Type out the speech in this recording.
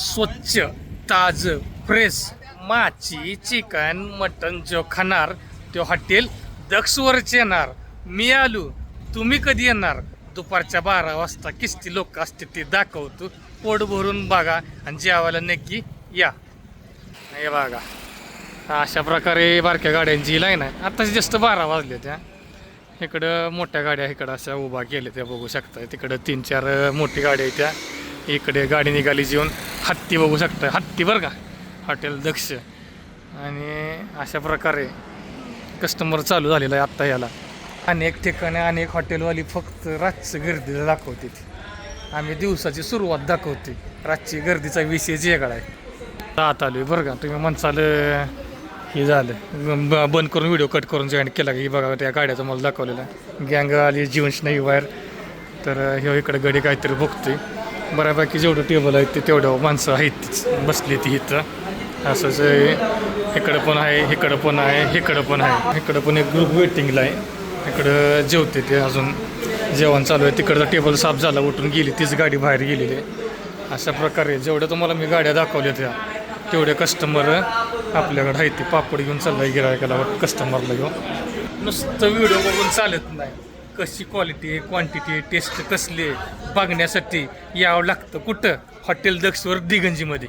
स्वच्छ ताज फ्रेश माची चिकन मटन जो खाणार तो हॉटेल दक्षवरच येणार. मी आलो तुम्ही कधी येणार? दुपारच्या बारा वाजता किस्ती लोक असते ते दाखवतो. पोट भरून बघा आणि जेवायला नक्की या. हे बघा. अशा प्रकारे बारक्या गाड्यांची लाईन आहे. आत्ताच जास्त बारा वाजले त्या. इकडं मोठ्या गाड्या इकडं अशा उभा केल्या त्या बघू शकता तिकडं तीन चार मोठी गाड्या आहेत त्या. इकडे गाडी निघाली जेवून. हत्ती बघू शकता. हत्ती बरं का? हॉटेल दक्ष. आणि अशा प्रकारे कस्टमर चालू झालेला आहे आत्ता याला. अनेक ठिकाणी अनेक हॉटेलवाली फक्त रातचं गर्दीला दाखवते ती. आम्ही दिवसाची सुरुवात दाखवते. रातची गर्दीचा विषय वेगळा आहे. राहत आलो बरं का? तुम्ही म्हणसाल हे झालं. ब- बंद करून व्हिडिओ कट करून जॉईन केला की? बघा त्या गाड्याचं मला दाखवलेला. गँग आली जीवनश नाही बाहेर तर ह्यो इकडे गडी काहीतरी बघतोय. बऱ्यापैकी जेवढं टेबल आहेत ते तेवढं माणसं आहेत बसली ती इथं. असंच आहे. इकडं पण आहे इकडं पण आहे इकडं पण आहे. इकडं पण एक ग्रुप वेटिंगला आहे. इकडं जेवते ते अजून. जेवण चालू आहे. तिकडचा टेबल साफ झाला उठून गेली तीच गाडी बाहेर गेलेली आहे. अशा प्रकारे जेवढ्या तुम्हाला मी गाड्या दाखवल्या त्या तेवढे कस्टमर आपल्याकडे आहेत ते पापड घेऊन चाललाय गिरायकाला कस्टमरला घेऊन. नुसतं व्हिडिओ बघून चालत नाही. कशी क्वालिटी आहे क्वांटिटी आहे टेस्ट कसली आहे बघण्यासाठी यावं लागतं. कुठं? हॉटेल दक्षवर दिगंजीमध्ये.